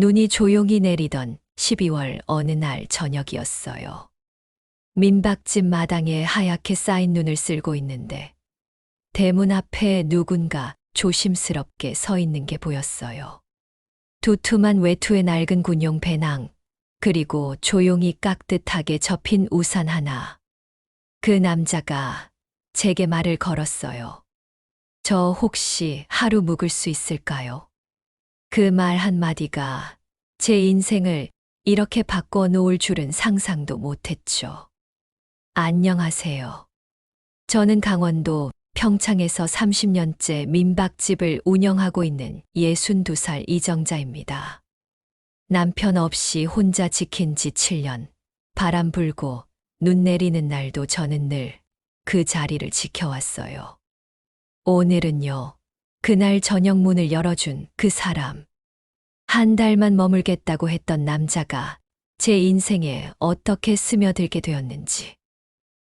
눈이 조용히 내리던 12월 어느 날 저녁이었어요. 민박집 마당에 하얗게 쌓인 눈을 쓸고 있는데 대문 앞에 누군가 조심스럽게 서 있는 게 보였어요. 두툼한 외투에 낡은 군용 배낭, 그리고 조용히 깍듯하게 접힌 우산 하나. 그 남자가 제게 말을 걸었어요. 저 혹시 하루 묵을 수 있을까요? 그 말 한마디가 제 인생을 이렇게 바꿔 놓을 줄은 상상도 못했죠. 안녕하세요. 저는 강원도 평창에서 30년째 민박집을 운영하고 있는 62살 이정자입니다. 남편 없이 혼자 지킨 지 7년. 바람 불고 눈 내리는 날도 저는 늘 그 자리를 지켜왔어요. 오늘은요, 그날 저녁 문을 열어준 그 사람. 한 달만 머물겠다고 했던 남자가 제 인생에 어떻게 스며들게 되었는지.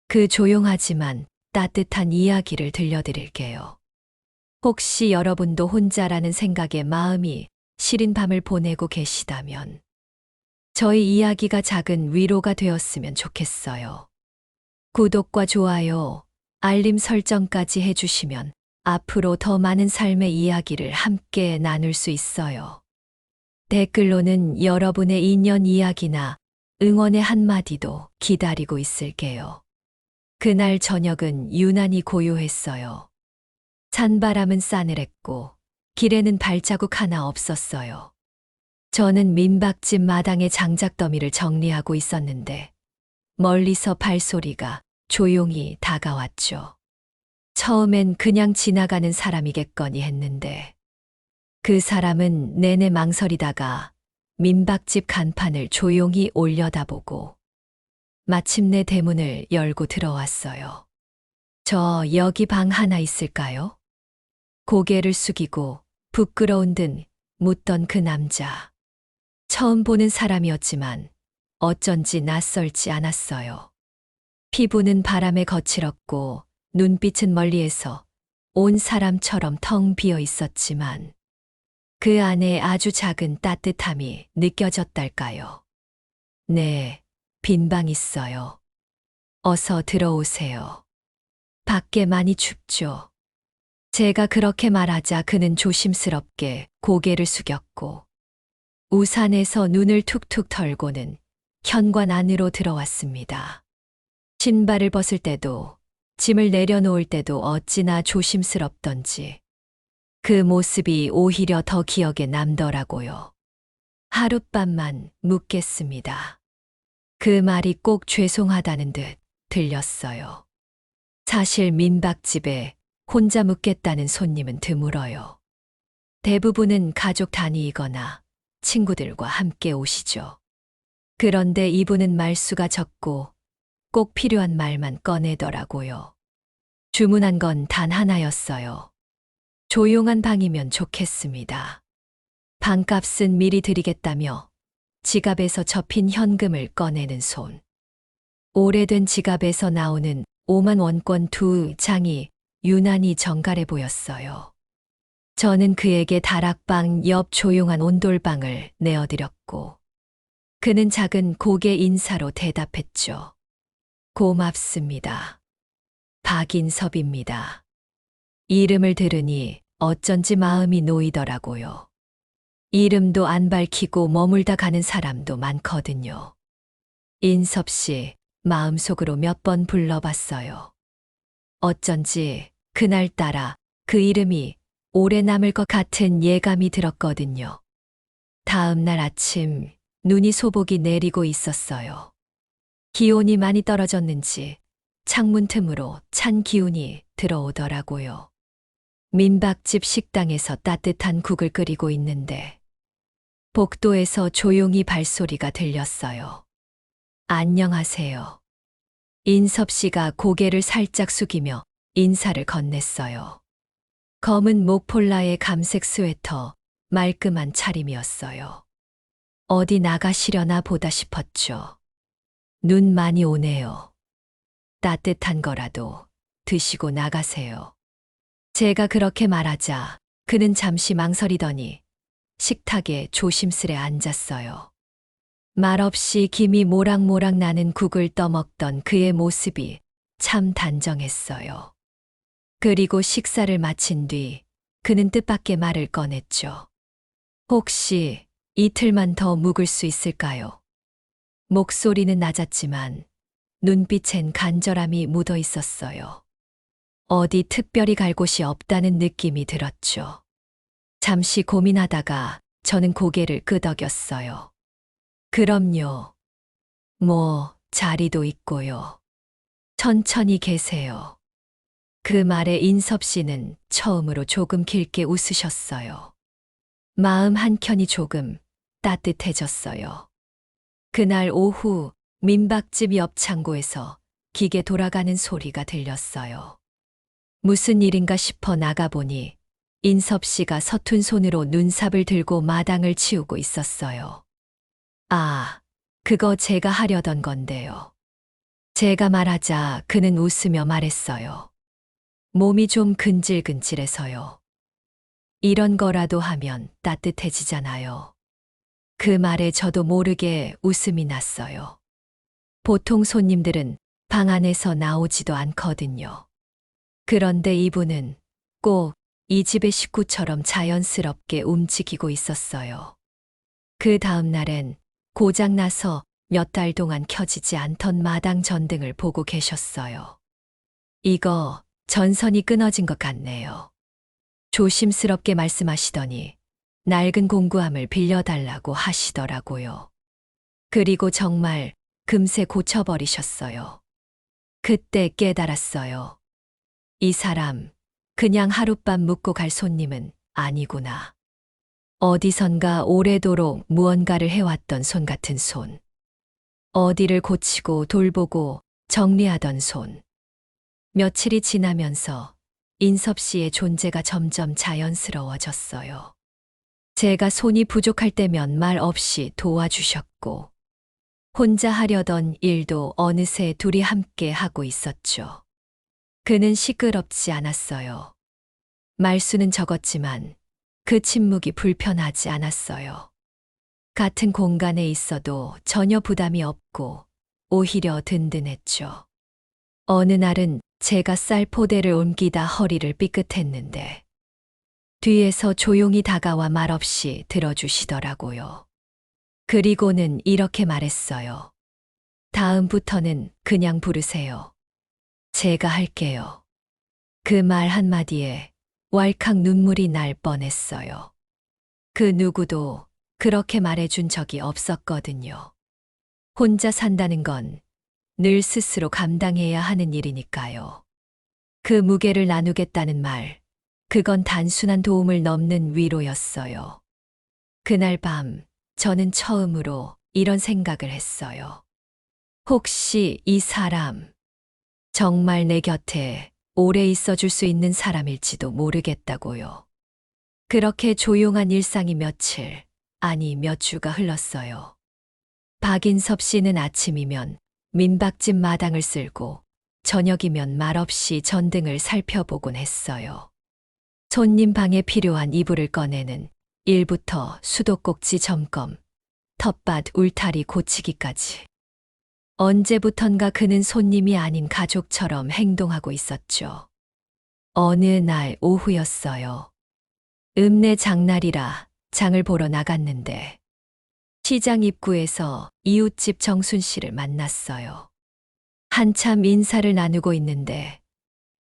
그 조용하지만 따뜻한 이야기를 들려드릴게요. 혹시 여러분도 혼자라는 생각에 마음이 시린 밤을 보내고 계시다면 저희 이야기가 작은 위로가 되었으면 좋겠어요. 구독과 좋아요, 알림 설정까지 해주시면 앞으로 더 많은 삶의 이야기를 함께 나눌 수 있어요. 댓글로는 여러분의 인연 이야기나 응원의 한마디도 기다리고 있을게요. 그날 저녁은 유난히 고요했어요. 찬바람은 싸늘했고 길에는 발자국 하나 없었어요. 저는 민박집 마당의 장작더미를 정리하고 있었는데 멀리서 발소리가 조용히 다가왔죠. 처음엔 그냥 지나가는 사람이겠거니 했는데 그 사람은 내내 망설이다가 민박집 간판을 조용히 올려다보고 마침내 대문을 열고 들어왔어요. 저 여기 방 하나 있을까요? 고개를 숙이고 부끄러운 듯 묻던 그 남자. 처음 보는 사람이었지만 어쩐지 낯설지 않았어요. 피부는 바람에 거칠었고 눈빛은 멀리에서 온 사람처럼 텅 비어 있었지만 그 안에 아주 작은 따뜻함이 느껴졌달까요? 네, 빈방 있어요. 어서 들어오세요. 밖에 많이 춥죠. 제가 그렇게 말하자 그는 조심스럽게 고개를 숙였고 우산에서 눈을 툭툭 털고는 현관 안으로 들어왔습니다. 신발을 벗을 때도 짐을 내려놓을 때도 어찌나 조심스럽던지 그 모습이 오히려 더 기억에 남더라고요. 하룻밤만 묵겠습니다. 그 말이 꼭 죄송하다는 듯 들렸어요. 사실 민박집에 혼자 묵겠다는 손님은 드물어요. 대부분은 가족 단위이거나 친구들과 함께 오시죠. 그런데 이분은 말수가 적고 꼭 필요한 말만 꺼내더라고요. 주문한 건 단 하나였어요. 조용한 방이면 좋겠습니다. 방값은 미리 드리겠다며 지갑에서 접힌 현금을 꺼내는 손. 오래된 지갑에서 나오는 5만 원권 두 장이 유난히 정갈해 보였어요. 저는 그에게 다락방 옆 조용한 온돌방을 내어드렸고, 그는 작은 고개 인사로 대답했죠. 고맙습니다. 박인섭입니다. 이름을 들으니 어쩐지 마음이 놓이더라고요. 이름도 안 밝히고 머물다 가는 사람도 많거든요. 인섭 씨 마음속으로 몇 번 불러봤어요. 어쩐지 그날따라 그 이름이 오래 남을 것 같은 예감이 들었거든요. 다음 날 아침 눈이 소복이 내리고 있었어요. 기온이 많이 떨어졌는지 창문 틈으로 찬 기운이 들어오더라고요. 민박집 식당에서 따뜻한 국을 끓이고 있는데 복도에서 조용히 발소리가 들렸어요. 안녕하세요. 인섭 씨가 고개를 살짝 숙이며 인사를 건넸어요. 검은 목폴라의 감색 스웨터, 말끔한 차림이었어요. 어디 나가시려나 보다 싶었죠. 눈 많이 오네요. 따뜻한 거라도 드시고 나가세요. 제가 그렇게 말하자 그는 잠시 망설이더니 식탁에 조심스레 앉았어요. 말없이 김이 모락모락 나는 국을 떠먹던 그의 모습이 참 단정했어요. 그리고 식사를 마친 뒤 그는 뜻밖의 말을 꺼냈죠. 혹시 이틀만 더 묵을 수 있을까요? 목소리는 낮았지만 눈빛엔 간절함이 묻어 있었어요. 어디 특별히 갈 곳이 없다는 느낌이 들었죠. 잠시 고민하다가 저는 고개를 끄덕였어요. 그럼요. 뭐, 자리도 있고요. 천천히 계세요. 그 말에 인섭 씨는 처음으로 조금 길게 웃으셨어요. 마음 한켠이 조금 따뜻해졌어요. 그날 오후 민박집 옆 창고에서 기계 돌아가는 소리가 들렸어요. 무슨 일인가 싶어 나가보니 인섭 씨가 서툰 손으로 눈삽을 들고 마당을 치우고 있었어요. 아, 그거 제가 하려던 건데요. 제가 말하자 그는 웃으며 말했어요. 몸이 좀 근질근질해서요. 이런 거라도 하면 따뜻해지잖아요. 그 말에 저도 모르게 웃음이 났어요. 보통 손님들은 방 안에서 나오지도 않거든요. 그런데 이분은 꼭 이 집의 식구처럼 자연스럽게 움직이고 있었어요. 그 다음 날엔 고장나서 몇 달 동안 켜지지 않던 마당 전등을 보고 계셨어요. 이거 전선이 끊어진 것 같네요. 조심스럽게 말씀하시더니 낡은 공구함을 빌려달라고 하시더라고요. 그리고 정말 금세 고쳐버리셨어요. 그때 깨달았어요. 이 사람 그냥 하룻밤 묵고 갈 손님은 아니구나. 어디선가 오래도록 무언가를 해왔던 손 같은 손. 어디를 고치고 돌보고 정리하던 손. 며칠이 지나면서 인섭 씨의 존재가 점점 자연스러워졌어요. 제가 손이 부족할 때면 말 없이 도와주셨고, 혼자 하려던 일도 어느새 둘이 함께 하고 있었죠. 그는 시끄럽지 않았어요. 말수는 적었지만 그 침묵이 불편하지 않았어요. 같은 공간에 있어도 전혀 부담이 없고 오히려 든든했죠. 어느 날은 제가 쌀 포대를 옮기다 허리를 삐끗했는데 뒤에서 조용히 다가와 말없이 들어주시더라고요. 그리고는 이렇게 말했어요. 다음부터는 그냥 부르세요. 제가 할게요. 그 말 한마디에 왈칵 눈물이 날 뻔했어요. 그 누구도 그렇게 말해준 적이 없었거든요. 혼자 산다는 건 늘 스스로 감당해야 하는 일이니까요. 그 무게를 나누겠다는 말, 그건 단순한 도움을 넘는 위로였어요. 그날 밤, 저는 처음으로 이런 생각을 했어요. 혹시 이 사람, 정말 내 곁에 오래 있어 줄 수 있는 사람일지도 모르겠다고요. 그렇게 조용한 일상이 며칠, 아니 몇 주가 흘렀어요. 박인섭 씨는 아침이면 민박집 마당을 쓸고 저녁이면 말없이 전등을 살펴보곤 했어요. 손님 방에 필요한 이불을 꺼내는 일부터 수도꼭지 점검, 텃밭 울타리 고치기까지. 언제부턴가 그는 손님이 아닌 가족처럼 행동하고 있었죠. 어느 날 오후였어요. 읍내 장날이라 장을 보러 나갔는데 시장 입구에서 이웃집 정순 씨를 만났어요. 한참 인사를 나누고 있는데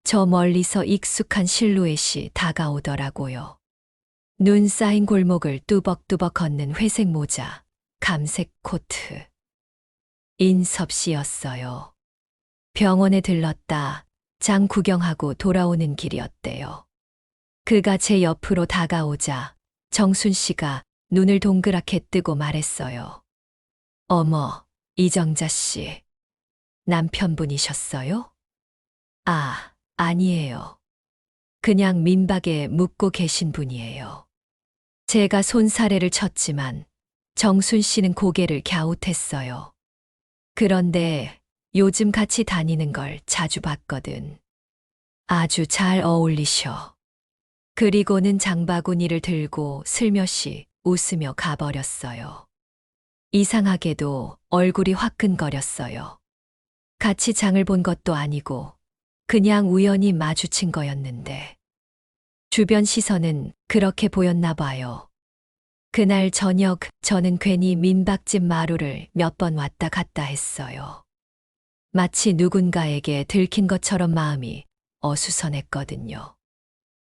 저 멀리서 익숙한 실루엣이 다가오더라고요. 눈 쌓인 골목을 뚜벅뚜벅 걷는 회색 모자, 감색 코트. 인섭 씨였어요. 병원에 들렀다 장 구경하고 돌아오는 길이었대요. 그가 제 옆으로 다가오자 정순 씨가 눈을 동그랗게 뜨고 말했어요. 어머, 이정자 씨. 남편분이셨어요? 아, 아니에요. 그냥 민박에 묵고 계신 분이에요. 제가 손사래를 쳤지만 정순 씨는 고개를 갸웃했어요. 그런데 요즘 같이 다니는 걸 자주 봤거든. 아주 잘 어울리셔. 그리고는 장바구니를 들고 슬며시 웃으며 가버렸어요. 이상하게도 얼굴이 화끈거렸어요. 같이 장을 본 것도 아니고 그냥 우연히 마주친 거였는데 주변 시선은 그렇게 보였나 봐요. 그날 저녁 저는 괜히 민박집 마루를 몇 번 왔다 갔다 했어요. 마치 누군가에게 들킨 것처럼 마음이 어수선했거든요.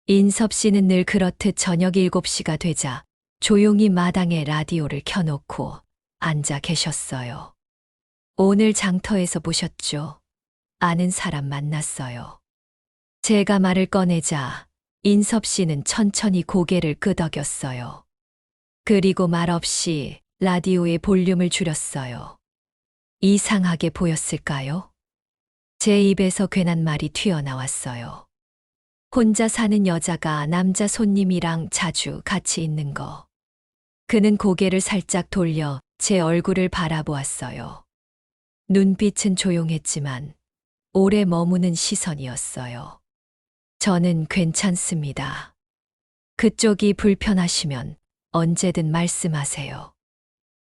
인섭 씨는 늘 그렇듯 저녁 7시가 되자 조용히 마당에 라디오를 켜놓고 앉아 계셨어요. 오늘 장터에서 보셨죠? 아는 사람 만났어요. 제가 말을 꺼내자 인섭 씨는 천천히 고개를 끄덕였어요. 그리고 말없이 라디오의 볼륨을 줄였어요. 이상하게 보였을까요? 제 입에서 괜한 말이 튀어나왔어요. 혼자 사는 여자가 남자 손님이랑 자주 같이 있는 거. 그는 고개를 살짝 돌려 제 얼굴을 바라보았어요. 눈빛은 조용했지만 오래 머무는 시선이었어요. 저는 괜찮습니다. 그쪽이 불편하시면 언제든 말씀하세요.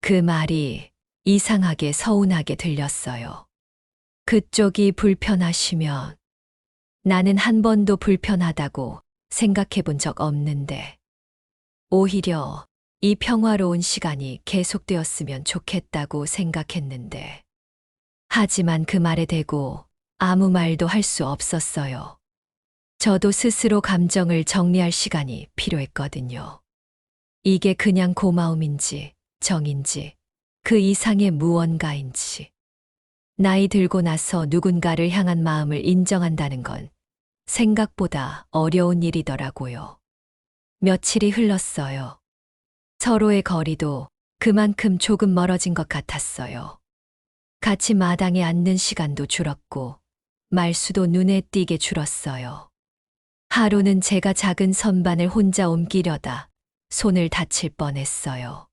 그 말이 이상하게 서운하게 들렸어요. 그쪽이 불편하시면 나는 한 번도 불편하다고 생각해 본 적 없는데 오히려 이 평화로운 시간이 계속되었으면 좋겠다고 생각했는데 하지만 그 말에 대고 아무 말도 할 수 없었어요. 저도 스스로 감정을 정리할 시간이 필요했거든요. 이게 그냥 고마움인지 정인지 그 이상의 무언가인지. 나이 들고 나서 누군가를 향한 마음을 인정한다는 건 생각보다 어려운 일이더라고요. 며칠이 흘렀어요. 서로의 거리도 그만큼 조금 멀어진 것 같았어요. 같이 마당에 앉는 시간도 줄었고, 말수도 눈에 띄게 줄었어요. 하루는 제가 작은 선반을 혼자 옮기려다 손을 다칠 뻔했어요.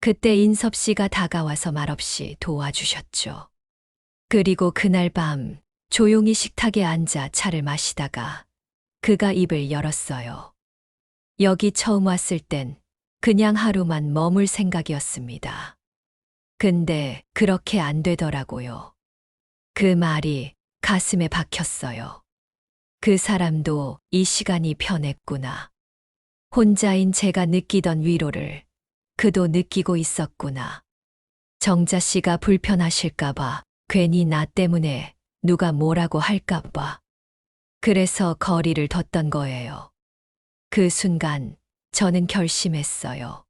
그때 인섭 씨가 다가와서 말없이 도와주셨죠. 그리고 그날 밤 조용히 식탁에 앉아 차를 마시다가 그가 입을 열었어요. 여기 처음 왔을 땐 그냥 하루만 머물 생각이었습니다. 근데 그렇게 안 되더라고요. 그 말이 가슴에 박혔어요. 그 사람도 이 시간이 편했구나. 혼자인 제가 느끼던 위로를 그도 느끼고 있었구나. 정자 씨가 불편하실까봐 괜히 나 때문에 누가 뭐라고 할까봐. 그래서 거리를 뒀던 거예요. 그 순간 저는 결심했어요.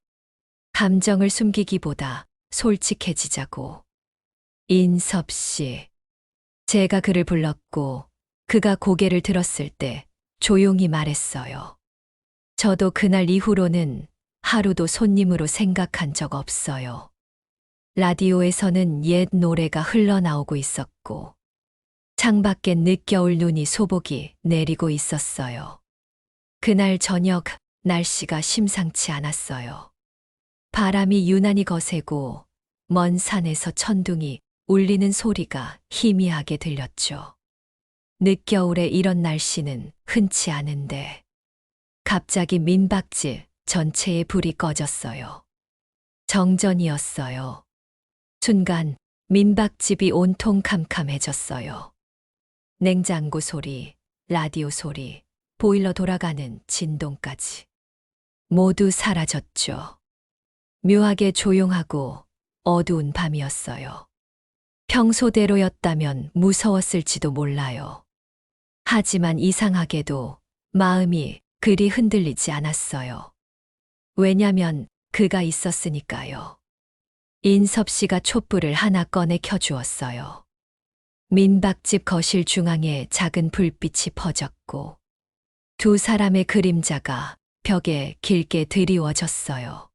감정을 숨기기보다 솔직해지자고. 인섭 씨. 제가 그를 불렀고 그가 고개를 들었을 때 조용히 말했어요. 저도 그날 이후로는 하루도 손님으로 생각한 적 없어요. 라디오에서는 옛 노래가 흘러나오고 있었고, 창밖엔 늦겨울 눈이 소복이 내리고 있었어요. 그날 저녁 날씨가 심상치 않았어요. 바람이 유난히 거세고 먼 산에서 천둥이 울리는 소리가 희미하게 들렸죠. 늦겨울에 이런 날씨는 흔치 않은데 갑자기 민박집 전체의 불이 꺼졌어요. 정전이었어요. 순간 민박집이 온통 캄캄해졌어요. 냉장고 소리, 라디오 소리, 보일러 돌아가는 진동까지 모두 사라졌죠. 묘하게 조용하고 어두운 밤이었어요. 평소대로였다면 무서웠을지도 몰라요. 하지만 이상하게도 마음이 그리 흔들리지 않았어요. 왜냐면 그가 있었으니까요. 인섭 씨가 촛불을 하나 꺼내 켜주었어요. 민박집 거실 중앙에 작은 불빛이 퍼졌고 두 사람의 그림자가 벽에 길게 드리워졌어요.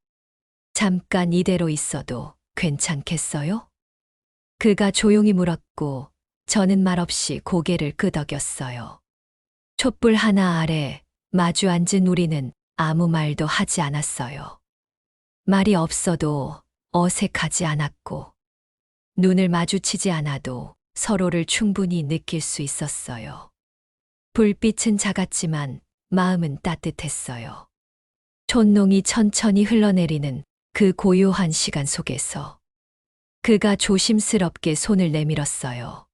잠깐 이대로 있어도 괜찮겠어요? 그가 조용히 물었고 저는 말없이 고개를 끄덕였어요. 촛불 하나 아래 마주 앉은 우리는 아무 말도 하지 않았어요. 말이 없어도 어색하지 않았고, 눈을 마주치지 않아도 서로를 충분히 느낄 수 있었어요. 불빛은 작았지만 마음은 따뜻했어요. 촌농이 천천히 흘러내리는 그 고요한 시간 속에서 그가 조심스럽게 손을 내밀었어요.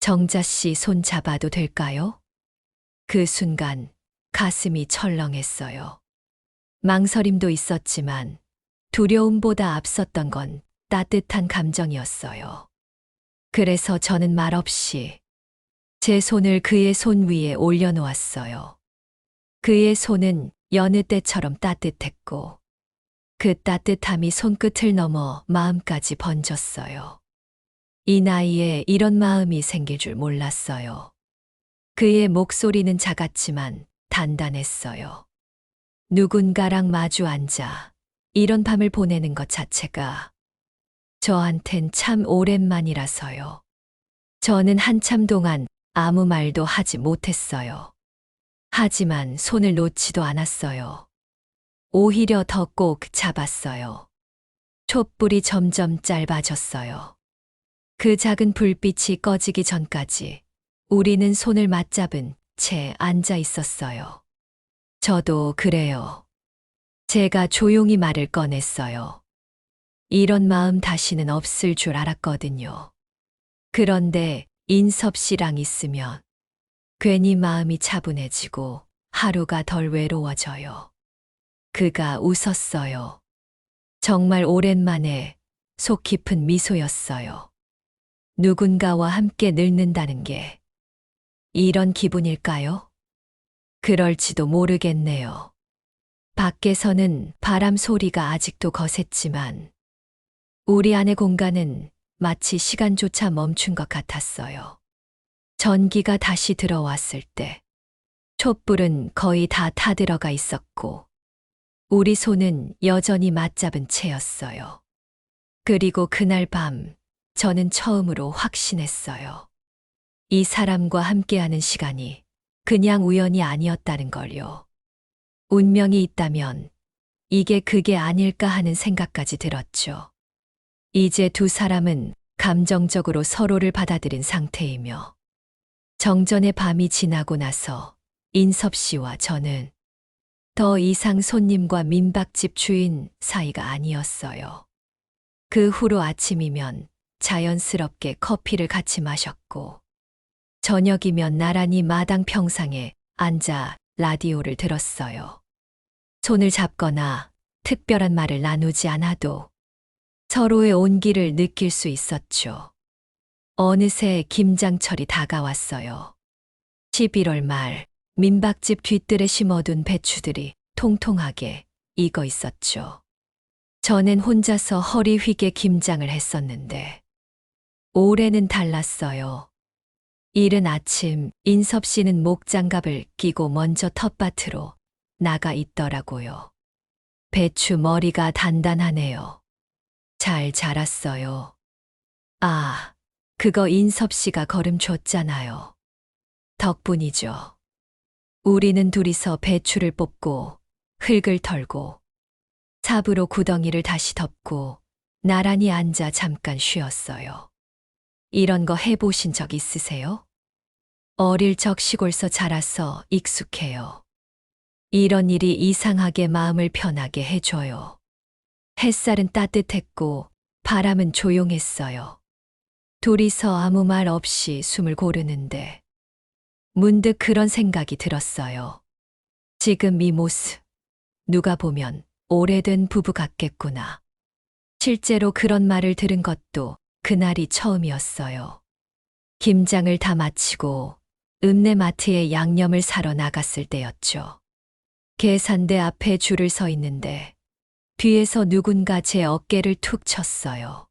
정자 씨 손 잡아도 될까요? 그 순간 가슴이 철렁했어요. 망설임도 있었지만 두려움보다 앞섰던 건 따뜻한 감정이었어요. 그래서 저는 말없이 제 손을 그의 손 위에 올려놓았어요. 그의 손은 여느 때처럼 따뜻했고 그 따뜻함이 손끝을 넘어 마음까지 번졌어요. 이 나이에 이런 마음이 생길 줄 몰랐어요. 그의 목소리는 작았지만 단단했어요. 누군가랑 마주 앉아 이런 밤을 보내는 것 자체가 저한텐 참 오랜만이라서요. 저는 한참 동안 아무 말도 하지 못했어요. 하지만 손을 놓지도 않았어요. 오히려 더 꼭 잡았어요. 촛불이 점점 짧아졌어요. 그 작은 불빛이 꺼지기 전까지 우리는 손을 맞잡은 채 앉아 있었어요. 저도 그래요. 제가 조용히 말을 꺼냈어요. 이런 마음 다시는 없을 줄 알았거든요. 그런데 인섭 씨랑 있으면 괜히 마음이 차분해지고 하루가 덜 외로워져요. 그가 웃었어요. 정말 오랜만에 속 깊은 미소였어요. 누군가와 함께 늙는다는 게 이런 기분일까요? 그럴지도 모르겠네요. 밖에서는 바람 소리가 아직도 거셌지만 우리 안의 공간은 마치 시간조차 멈춘 것 같았어요. 전기가 다시 들어왔을 때 촛불은 거의 다 타들어가 있었고 우리 손은 여전히 맞잡은 채였어요. 그리고 그날 밤 저는 처음으로 확신했어요. 이 사람과 함께하는 시간이 그냥 우연이 아니었다는 걸요. 운명이 있다면 이게 그게 아닐까 하는 생각까지 들었죠. 이제 두 사람은 감정적으로 서로를 받아들인 상태이며 정전의 밤이 지나고 나서 인섭 씨와 저는 더 이상 손님과 민박집 주인 사이가 아니었어요. 그 후로 아침이면 자연스럽게 커피를 같이 마셨고 저녁이면 나란히 마당 평상에 앉아 라디오를 들었어요. 손을 잡거나 특별한 말을 나누지 않아도 서로의 온기를 느낄 수 있었죠. 어느새 김장철이 다가왔어요. 11월 말 민박집 뒤뜰에 심어둔 배추들이 통통하게 익어 있었죠. 저는 혼자서 허리 휘게 김장을 했었는데 올해는 달랐어요. 이른 아침 인섭 씨는 목장갑을 끼고 먼저 텃밭으로 나가 있더라고요. 배추 머리가 단단하네요. 잘 자랐어요. 아, 그거 인섭 씨가 걸음 줬잖아요. 덕분이죠. 우리는 둘이서 배추를 뽑고 흙을 털고 삽으로 구덩이를 다시 덮고 나란히 앉아 잠깐 쉬었어요. 이런 거 해보신 적 있으세요? 어릴 적 시골서 자라서 익숙해요. 이런 일이 이상하게 마음을 편하게 해줘요. 햇살은 따뜻했고 바람은 조용했어요. 둘이서 아무 말 없이 숨을 고르는데 문득 그런 생각이 들었어요. 지금 이 모습, 누가 보면 오래된 부부 같겠구나. 실제로 그런 말을 들은 것도 그날이 처음이었어요. 김장을 다 마치고 읍내마트에 양념을 사러 나갔을 때였죠. 계산대 앞에 줄을 서 있는데 뒤에서 누군가 제 어깨를 툭 쳤어요.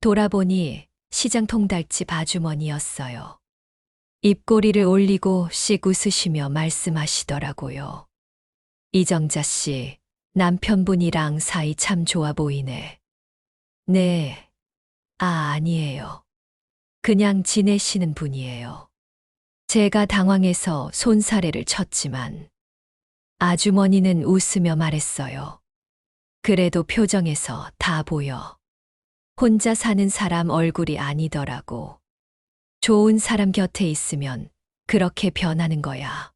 돌아보니 시장 통달집 아주머니였어요. 입꼬리를 올리고 씩 웃으시며 말씀하시더라고요. 이정자 씨, 남편분이랑 사이 참 좋아 보이네. 네. 아, 아니에요. 그냥 지내시는 분이에요. 제가 당황해서 손사래를 쳤지만 아주머니는 웃으며 말했어요. 그래도 표정에서 다 보여. 혼자 사는 사람 얼굴이 아니더라고. 좋은 사람 곁에 있으면 그렇게 변하는 거야.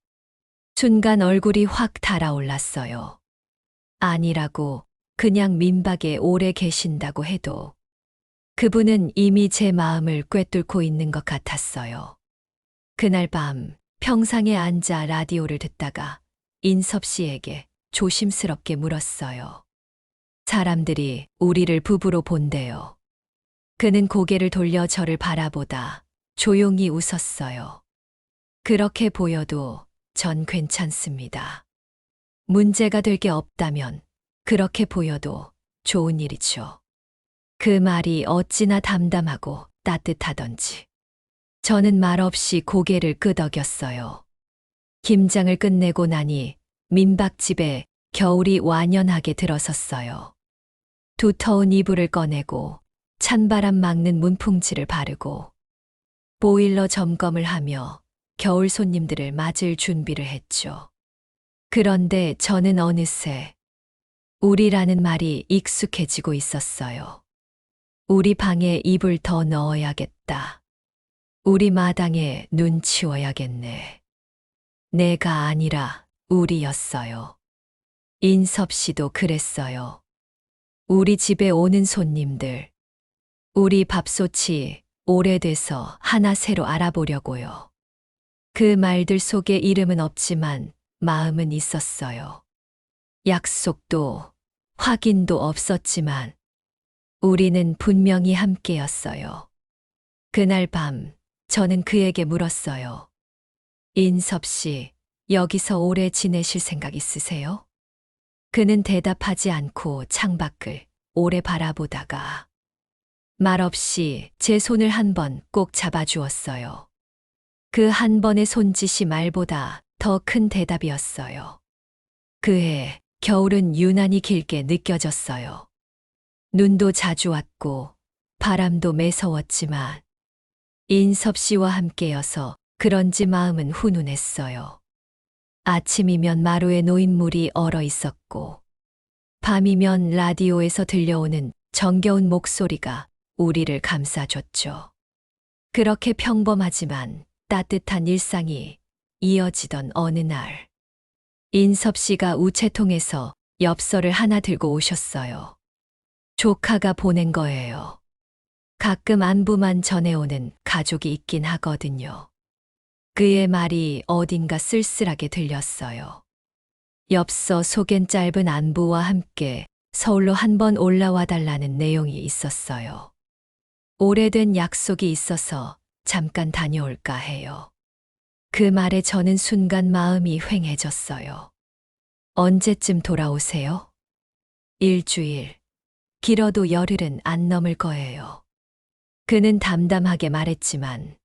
순간 얼굴이 확 달아올랐어요. 아니라고 그냥 민박에 오래 계신다고 해도 그분은 이미 제 마음을 꿰뚫고 있는 것 같았어요. 그날 밤 평상에 앉아 라디오를 듣다가 인섭 씨에게 조심스럽게 물었어요. 사람들이 우리를 부부로 본대요. 그는 고개를 돌려 저를 바라보다 조용히 웃었어요. 그렇게 보여도 전 괜찮습니다. 문제가 될 게 없다면 그렇게 보여도 좋은 일이죠. 그 말이 어찌나 담담하고 따뜻하던지. 저는 말없이 고개를 끄덕였어요. 김장을 끝내고 나니 민박집에 겨울이 완연하게 들어섰어요. 두터운 이불을 꺼내고 찬바람 막는 문풍지를 바르고 보일러 점검을 하며 겨울 손님들을 맞을 준비를 했죠. 그런데 저는 어느새 우리라는 말이 익숙해지고 있었어요. 우리 방에 이불 더 넣어야겠다. 우리 마당에 눈 치워야겠네. 내가 아니라 우리였어요. 인섭 씨도 그랬어요. 우리 집에 오는 손님들. 우리 밥솥이 오래돼서 하나 새로 알아보려고요. 그 말들 속에 이름은 없지만 마음은 있었어요. 약속도 확인도 없었지만 우리는 분명히 함께였어요. 그날 밤 저는 그에게 물었어요. 인섭 씨, 여기서 오래 지내실 생각 있으세요? 그는 대답하지 않고 창밖을 오래 바라보다가 말없이 제 손을 한 번 꼭 잡아주었어요. 그 한 번의 손짓이 말보다 더 큰 대답이었어요. 그해 겨울은 유난히 길게 느껴졌어요. 눈도 자주 왔고 바람도 매서웠지만 인섭 씨와 함께여서 그런지 마음은 훈훈했어요. 아침이면 마루에 놓인 물이 얼어 있었고 밤이면 라디오에서 들려오는 정겨운 목소리가 우리를 감싸줬죠. 그렇게 평범하지만 따뜻한 일상이 이어지던 어느 날 인섭 씨가 우체통에서 엽서를 하나 들고 오셨어요. 조카가 보낸 거예요. 가끔 안부만 전해오는 가족이 있긴 하거든요. 그의 말이 어딘가 쓸쓸하게 들렸어요. 엽서 속엔 짧은 안부와 함께 서울로 한번 올라와 달라는 내용이 있었어요. 오래된 약속이 있어서 잠깐 다녀올까 해요. 그 말에 저는 순간 마음이 휑해졌어요. 언제쯤 돌아오세요? 일주일. 길어도 열흘은 안 넘을 거예요. 그는 담담하게 말했지만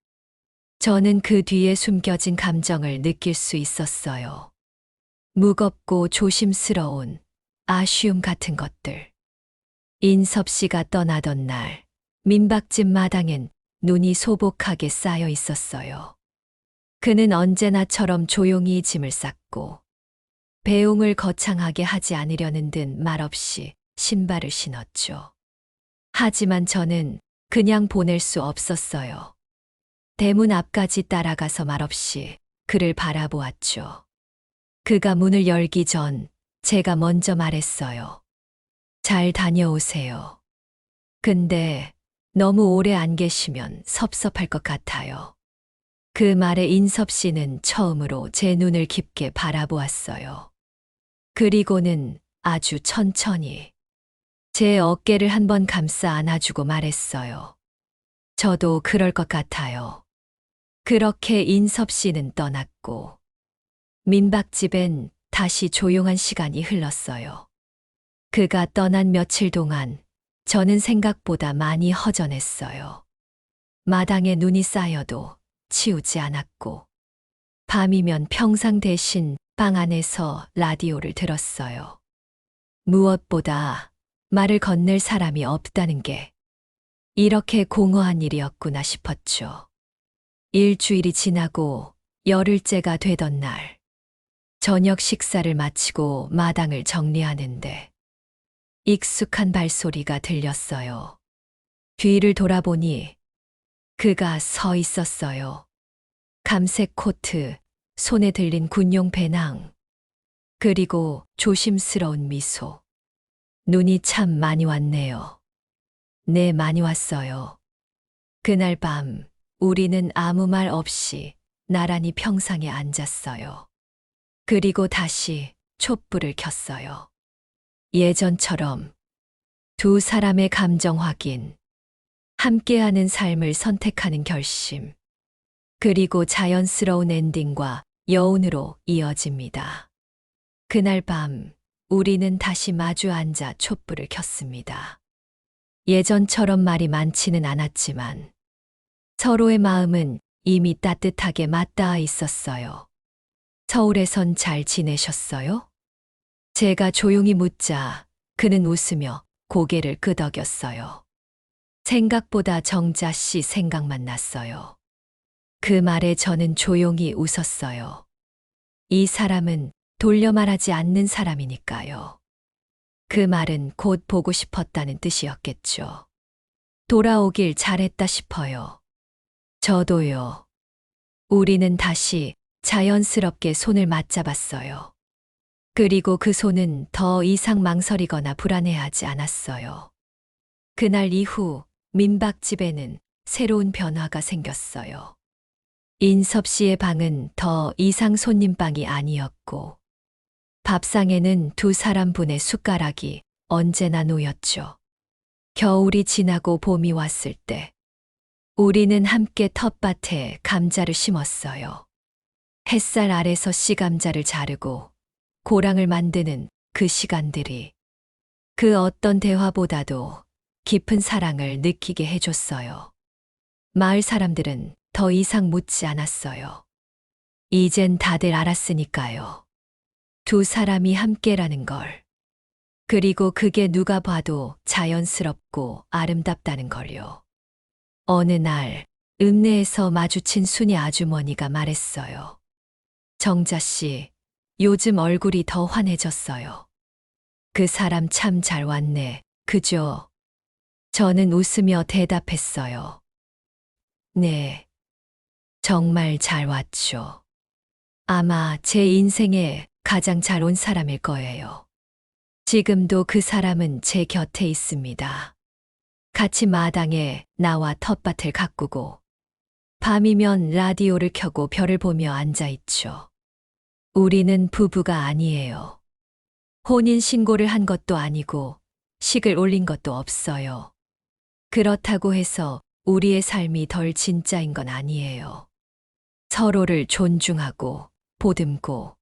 저는 그 뒤에 숨겨진 감정을 느낄 수 있었어요. 무겁고 조심스러운 아쉬움 같은 것들. 인섭 씨가 떠나던 날, 민박집 마당엔 눈이 소복하게 쌓여 있었어요. 그는 언제나처럼 조용히 짐을 쌌고, 배웅을 거창하게 하지 않으려는 듯 말없이 신발을 신었죠. 하지만 저는 그냥 보낼 수 없었어요. 대문 앞까지 따라가서 말없이 그를 바라보았죠. 그가 문을 열기 전 제가 먼저 말했어요. 잘 다녀오세요. 근데 너무 오래 안 계시면 섭섭할 것 같아요. 그 말에 인섭 씨는 처음으로 제 눈을 깊게 바라보았어요. 그리고는 아주 천천히 제 어깨를 한번 감싸 안아주고 말했어요. 저도 그럴 것 같아요. 그렇게 인섭 씨는 떠났고, 민박집엔 다시 조용한 시간이 흘렀어요. 그가 떠난 며칠 동안 저는 생각보다 많이 허전했어요. 마당에 눈이 쌓여도 치우지 않았고, 밤이면 평상 대신 방 안에서 라디오를 들었어요. 무엇보다 말을 건넬 사람이 없다는 게 이렇게 공허한 일이었구나 싶었죠. 일주일이 지나고 열흘째가 되던 날, 저녁 식사를 마치고 마당을 정리하는데 익숙한 발소리가 들렸어요. 뒤를 돌아보니 그가 서 있었어요. 감색 코트, 손에 들린 군용 배낭. 그리고 조심스러운 미소. 눈이 참 많이 왔네요. 네, 많이 왔어요. 그날 밤 우리는 아무 말 없이 나란히 평상에 앉았어요. 그리고 다시 촛불을 켰어요. 예전처럼 두 사람의 감정 확인, 함께하는 삶을 선택하는 결심, 그리고 자연스러운 엔딩과 여운으로 이어집니다. 그날 밤 우리는 다시 마주 앉아 촛불을 켰습니다. 예전처럼 말이 많지는 않았지만 서로의 마음은 이미 따뜻하게 맞닿아 있었어요. 서울에선 잘 지내셨어요? 제가 조용히 묻자 그는 웃으며 고개를 끄덕였어요. 생각보다 정자 씨 생각만 났어요. 그 말에 저는 조용히 웃었어요. 이 사람은 돌려 말하지 않는 사람이니까요. 그 말은 곧 보고 싶었다는 뜻이었겠죠. 돌아오길 잘했다 싶어요. 저도요. 우리는 다시 자연스럽게 손을 맞잡았어요. 그리고 그 손은 더 이상 망설이거나 불안해하지 않았어요. 그날 이후 민박집에는 새로운 변화가 생겼어요. 인섭 씨의 방은 더 이상 손님방이 아니었고, 밥상에는 두 사람분의 숟가락이 언제나 놓였죠. 겨울이 지나고 봄이 왔을 때, 우리는 함께 텃밭에 감자를 심었어요. 햇살 아래서 씨감자를 자르고 고랑을 만드는 그 시간들이 그 어떤 대화보다도 깊은 사랑을 느끼게 해줬어요. 마을 사람들은 더 이상 묻지 않았어요. 이젠 다들 알았으니까요. 두 사람이 함께라는 걸. 그리고 그게 누가 봐도 자연스럽고 아름답다는 걸요. 어느 날, 읍내에서 마주친 순이 아주머니가 말했어요. 정자 씨, 요즘 얼굴이 더 환해졌어요. 그 사람 참 잘 왔네, 그죠? 저는 웃으며 대답했어요. 네. 정말 잘 왔죠. 아마 제 인생에 가장 잘 온 사람일 거예요. 지금도 그 사람은 제 곁에 있습니다. 같이 마당에 나와 텃밭을 가꾸고 밤이면 라디오를 켜고 별을 보며 앉아 있죠. 우리는 부부가 아니에요. 혼인 신고를 한 것도 아니고 식을 올린 것도 없어요. 그렇다고 해서 우리의 삶이 덜 진짜인 건 아니에요. 서로를 존중하고 보듬고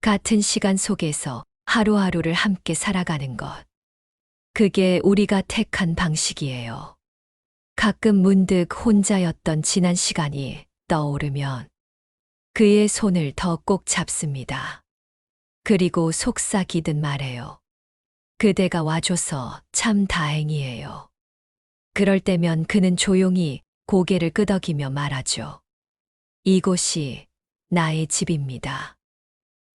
같은 시간 속에서 하루하루를 함께 살아가는 것. 그게 우리가 택한 방식이에요. 가끔 문득 혼자였던 지난 시간이 떠오르면 그의 손을 더 꼭 잡습니다. 그리고 속삭이듯 말해요. 그대가 와줘서 참 다행이에요. 그럴 때면 그는 조용히 고개를 끄덕이며 말하죠. 이곳이 나의 집입니다.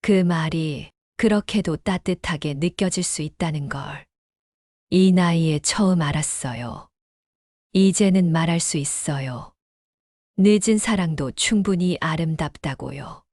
그 말이 그렇게도 따뜻하게 느껴질 수 있다는 걸. 이 나이에 처음 알았어요. 이제는 말할 수 있어요. 늦은 사랑도 충분히 아름답다고요.